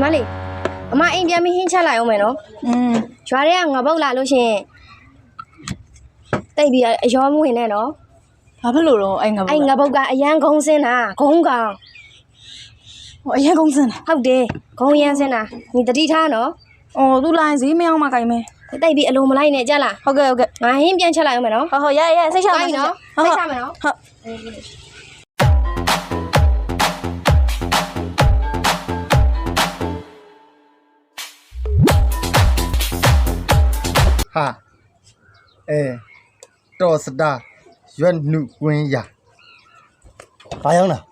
မလေးအမအိမ်ပြန်ပြီးဟင်းချက်လိုက်အောင်မယ်နော်อืมရွာထဲကငါပုတ်လာလို့ရှရင်တိတ်ပြီးအယောမဝင်နဲ့နော်ဘာဖြစ်လို့တော့အဲ့ငါအဲ့ငါပုတ်ကအရန်ဂုံစင်းတာဂုံကောင်ဟိုအရင်ကုန်စင်တာဟုတ်တယ်ဂုံရန်စင်းတာညီတတိထားနော်အော်သူလိုင်းဈေးမအောင်မကြိုင်မဲတိတ်ပြီးအလုံးမလိုက်နဲ့ကြလားဟုတ်ကဲ့ဟုတ်ကဲ့ငါဟင်းပြန်ချက်လိုက်အောင်မယ်နော်ဟောဟောရရစိတ်ချကိုင်းနော်ဟုတ်စိတ်ဟုတ်ချမယ်နော်ဟုတ် ဟာအဲတော်စတာရွက်နုကွင်းရဘာရောက်လား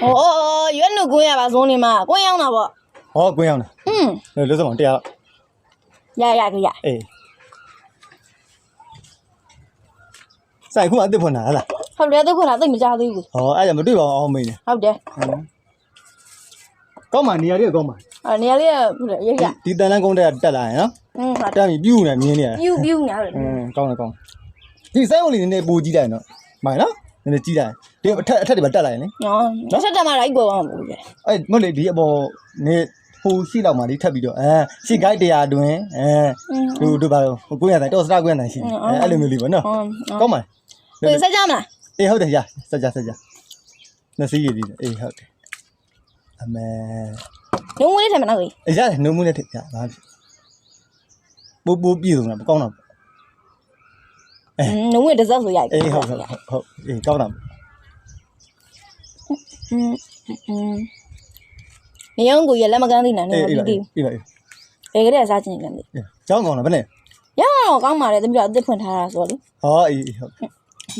ဟောအော်ရွက်နုကွင်းရပါဇုံးနေမှာကွင်းရောက်တာပေါ့ဟောကွင်းရောက်လားอืมလို့လို့စမောင်တရားရရကြရအေးဆိုင်ခုမှအစ်စ်ဖွင့်တာဟလားဟုတ်တယ်သူကလည်းသိမကြသေးဘူးဟောအဲ့ဒါမတွေ့ပါအောင်မေးနေဟုတ်တယ်ကောင်းပါနေရာလေးကောင်းပါအဲနေရာလေးကဟုတ်တယ်ရရဒီတန်လန်းကုန်းတဲ့တက်လာရင်နော် อืมဟုတ် တက်ပြီးပြူနေမြင်းနေရ ပြူပြူနေရတယ် อืมကောင်းတယ်ကောင်းဒီဆိုင်ဝင်လေးနည်းနည်းပူကြည့်လိုက်နော်မိုင်နော်နည်းနည်းကြည့်လိုက်ဒီအထက်အထက်တွေပါတက်လာရင်လေ နော်ဆက်တက်မှာလိုက်ပေါ်အောင်ဘူးလေ အဲ့မဟုတ်လေဒီအပေါ်နေဟိုရှိလောက်မှဒီထပ်ပြီးတော့အဲရှိ guide တရားတွင်အဲ อืม တို့တို့ပါတော့ဟိုကိုရတိုင်းတော့စတာကိုရတိုင်းရှိတယ်အဲအဲ့လိုမျိုးလေးပေါ့နော် ဟုတ် ကောင်းပါ ဒီဆက်ကြမလား အေးဟုတ်တယ်ရစကြစကြနှစ်စီးရည်ဒီအေးဟုတ်တယ်အမေ လုံးဝလေးထိုင်မလားကို အေးရတယ်နှုံးမှုနဲ့ထည့်ရပါဖြစ် ပိုးပိုးပြည့်စုံတာကောင်းတာ อืมလုံးဝတစ်စက်ဆိုရိုက် အေးဟုတ်ဟုတ်ဟုတ်အေးကောင်းတာ อืมอืมနေအောင်ကိုရလက်မကန်းသေးနဲ့နေ အေး ပြီး အေး ပြီး ပါအေးပါ ဘယ်ကလေးစားချင်နေလဲမသိ အေးကျောင်းကောင်းတာဗနဲ့ ရတော့ကောင်းပါလေတမီးတော့အစ်စ်ဖွင့်ထားတာဆိုတော့လေ ဟောအေးဟုတ်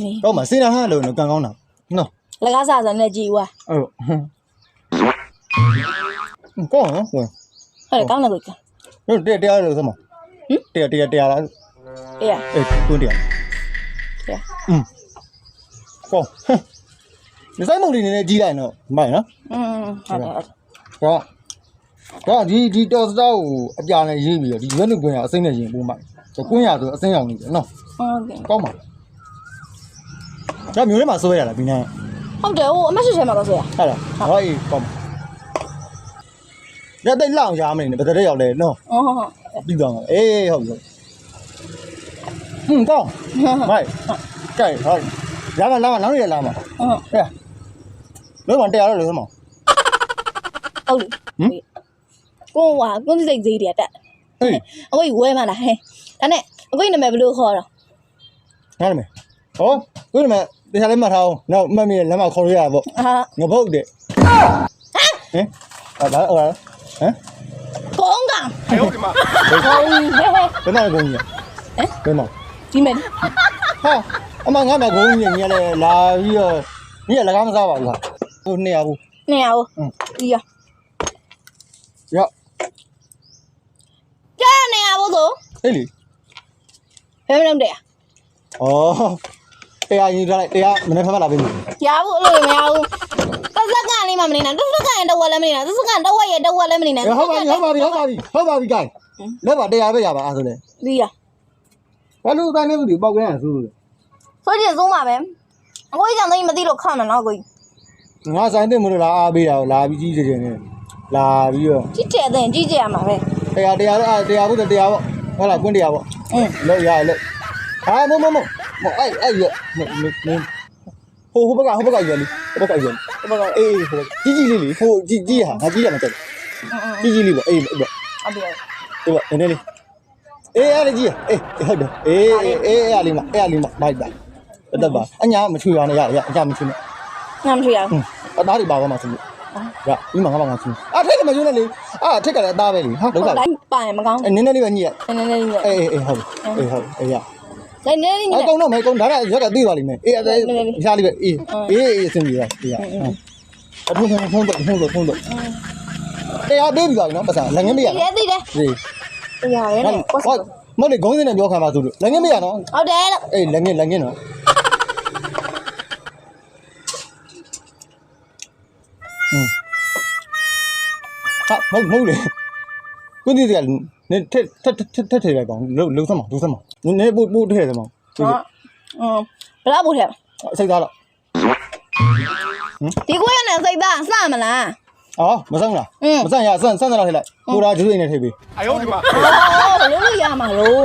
နေ ကောင်းပါစေနာဟာလို့နော်ကန်ကောင်းတာနော် လကားစားဆိုနဲ့ကြည်ဝါ ဟုတ်ကောင်းနော် ဟုတ်တယ်ကောင်းတယ်ကိုက တို့တရားတရားလို့ စမတရားတရားတရားလား အေးရ အေးကိုတရား ရ อืมကောဒီဆိုင်မုံလေးနည်းနည်းကြီးလိုက်နော်မိုင်နော် อืมဟုတ်တယ်ဟုတ်တယ် ဟောဟောဒီဒီတော်စတာကိုအပြာနဲ့ရေးပြီးတော့ဒီရွက်နုကွင်းရအစိမ့်နဲ့ရင်ပို့မှကွင်းရဆိုအစိမ့်အောင်နေတယ်နော် ဟုတ်ကဲ့ ကောင်းပါဒါမျိုးထဲမှာဆွဲရလားဒီနေ့ ဟုတ်တယ်ဟိုအမတ်ရှိထဲမှာတော့ဆိုရ ဟဲ့လားဟောအေးကောင်းပါရတဲ့လောက်ရမနေနဲ့ဘယ်တဲ့ရောက်လဲနော် ဟုတ်ဟုတ်ဟုတ် ပြီးသွားမှာအေးဟုတ်ပြီဟွန်းကောင်းမိုက်ကြိုက်ဟုတ်လာမလာမနောက်ရလာမဟုတ်ဟဲ့လုံးဝတရားလို့လို့စမဟုတ်လေကိုဝါကွန်းစိတ်သေးတယ်တက်ဟေးအခုဝဲမှလားဟဲ့ဒါနဲ့အခုနာမည်ဘယ်လိုခေါ်တော့နားမယ်ဟောကိုဒီမှာတရားလေးမှတ်ထားအောင်နောက်မှတ်မိလမ်းမှာခေါ်ရရပေါ့အာငပုတ်တဲ့ဟမ်ဟာဒါဟောဟမ် ကုန်းကောင်ဘယ်မှာကုန်ကြီးဘယ်မှာဒီမဲ့ဟာအမငါမကုန်ကြီးညလည်းလာပြီးတော့ညလည်းကားမစားပါဘူးဟာဟိုနှစ်ရဘူး နေရအောင်อืมဒီရရော့ကြားနေရဖို့ဆိုဟေးလေဘယ်မလုပ်တဲ့ဩ တရားရင်ထားလိုက်တရားမနေ့ဖက်မှလာပြီရဖို့အဲ့လိုမရဘူးတစ်စက္ကန့်လေးမှမနေနဲ့တစ်စက္ကန့်ရင်တော့ဝက်လည်းမနေနဲ့တစ်စက္ကန့်တော့ဝက်ရဲ့တော့ဝက်လည်းမနေနဲ့ဟုတ်ပါပြီဟုတ်ပါပြီဟုတ်ပါပြီဟုတ်ပါပြီကြိုင်လက်ပါတရားပဲရပါအဲ့ဆိုလေဒီရဘာလို့တိုင်းနေဘူးဒီပေါက်ကင်းရဆိုလို့ဆိုချင်ဆုံးပါပဲအကိုကြီးကြောင့်သိမသိလို့ခေါင်းမယ်နော်ကိုကြီးငါဆိုင်တဲ့မလို့လာအားပေးတာကိုလာပြီးကြီးကြတယ်နဲ့လာပြီးတော့ကြည့်တဲ့အရင်ကြည့်ကြရမှာပဲတရားတရားလည်းတရားဘူးတရားပေါ့ဟုတ်လားကွင်းတရားပေါ့အင်းလောက်ရလောက်ဟာမမမ မအဲ့အဲ့ရဟိုဟိုဘက်ကဟိုဘက်ကရလေဟိုဘက်ကရလေဒီဘက်ကအေးဟိုကြီးကြီးလေးလေဟိုကြီးကြီးဟာငါကြီးရမှာတက်အင်းအင်းကြီးကြီးလေးပေါ့အေးပေါ့အပြည့်ဒီပေါ့နည်းနည်းလေးအေးအဲ့ဒါကြီးအေးဟုတ်တယ်အေးအေးအေးအဲ့လေးမအဲ့လေးမမိုက်ပါတက်ပါအညာမချွေရနဲ့ရရအညာမချွေနဲ့ငါမထရအောင်အသားတွေပါပါမှာဆိုလို့ရဒီမှာငါမှငါချွေအာထက်ကမချွေနဲ့လေအာထက်ကလည်းအသားပဲလေဟာဒုက္ခလိုက်ပါရင်မကောင်းနည်းနည်းလေးပဲညိရနည်းနည်းလေးညက်အေးအေးဟုတ်အေးဟုတ်အေးရ လိုက်နည်းနည်းညအက်ကုန်တော့မဲကုန်ဒါကရက်ကသိသွားလိမ့်မယ်အေးအဲ့ရှားလေးပဲအေးအေးအေးအဆင်ပြေပါအေးရအထုံးထုံးထုံးတော့ထုံးတော့ထုံးတော့တရားပေးပြီးပါနော်ပတ်စံလက်ငင်းမရဒီရဲသိတယ်ဒီတရားရဲနဲ့ပတ်စဟုတ်မဟုတ်လေဂုံးစင်းနဲ့ပြောခံပါသူတို့လက်ငင်းမရနော်ဟုတ်တယ်လို့အေးလက်ငင်းလက်ငင်းနော်อืมဟာမဟုတ်မဟုတ်လေကိုဒီကနည်းထက်ထက်ထက်ထက်ထည့်လိုက်ပါဦးလုံးလုံးသမောင်းလုံးသမောင်း နည်းနည်းပို့ပို့ထည့်တယ်မောင်ကြည့်ကြည့်ဟောဘလောက်ပို့ထည့်အစိတ်သားတော့ဒီကိုရနဲ့စိတ်သားစမလားအော်မဆန်းလားမဆန်းရဆန်းဆန်းတော့ထည့်လိုက်ပူရာကျွေးနေထည့်ပေးအယောဒီမှာလုံးလို့ရမှာလုံး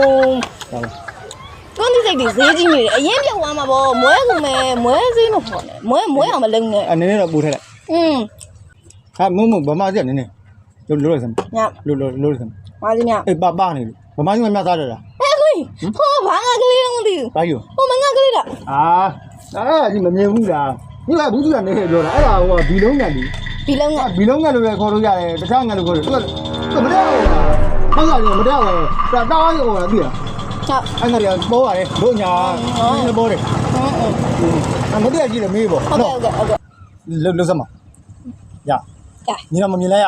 တို့ဒီစိတ်တွေဈေးကြီးနေတယ်အရင်ပြောက်သွားမှာပေါ့မွဲကုန်မယ်မွဲဈေးမပေါ်နဲ့မွဲမွဲအောင်မလုံးနဲ့အနေနဲ့တော့ပူထည့်လိုက်อืมဟာမုံမုံဗမာစီကနည်းနည်းလို့လို့ရစမ်းညလို့လို့လို့ရစမ်းပါစီညအေးပါပါနေလို့ဗမာစီကမြတ်သားတယ်လား ဟိုဘာငါကလေးတော့မသိဘူးဘာယူဟိုမငါကလေးတော့အာအဲ့ဒါကြီးမမြင်ဘူးလားဒီကဘူးသူကနေပြောတာအဲ့ဒါဟိုဘီလုံးကန်ဒီဘီလုံးကန်ဘီလုံးကန်လို့လည်းခေါ်လို့ရတယ်တခြားငန်လို့ခေါ်တယ်သူကသူမတက်ဘူးဟုတ်ကဲ့မတက်ဘူးတာတားရောလားသိလားကြောက်အဲ့ငါတွေပေါ်ရတယ်ဘုညာနည်းပေါ်တယ်အမတရားကြီးလည်းမေးပေါ့ဟုတ်ကဲ့ဟုတ်ကဲ့ဟုတ်ကဲ့လုံလုံစမ်းပါရရညီတော်မမြင်လိုက်ရ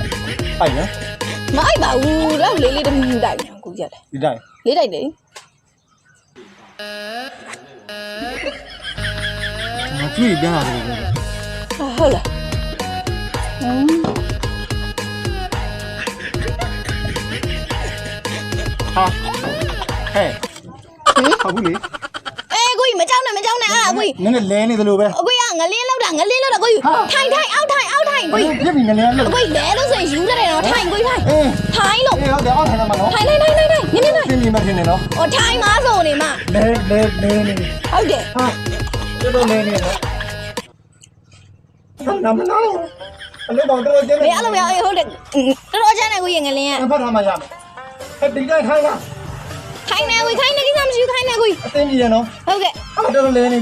အိုက်နော်မအိုက်ပါဘူးလောက်လေးလေးတစ်မိနစ်တိုက်ကိုကြက်တယ်ဒီတိုင်းလေးတိုက်တယ်မကြည့်ပြန်ရတယ်ကွာဟုတ်လားဟမ်ဟာဟဲ့ဟုတ်ဘူးလေအေးကိုကြီးမကြောက်နဲ့မကြောက်နဲ့အာကိုကြီးနည်းနည်းလဲနေသလိုပဲအကို đẳng lên lâu đằng đẳng ở liên lao đẳng ui thành thành ao thành ao thành. Ui biết mình lên liên lao để nó rồi chúng ra đây nó. Thành ui thành. Thái nó thành này này này này nhìn này này nhìn mà nhìn này nó? Ở thái má rồi này mà. Để để ừ, ừ, để này. Ao để. Cái đôi này này nó. Nằm nó. Mẹ alo mẹ ơi không được nó ở trên này ui gì này em phát ra mà làm em tính ra thay nào ui thay này cái làm gì? Thay này ui tên gì vậy nó? Ok nó đưa lên này.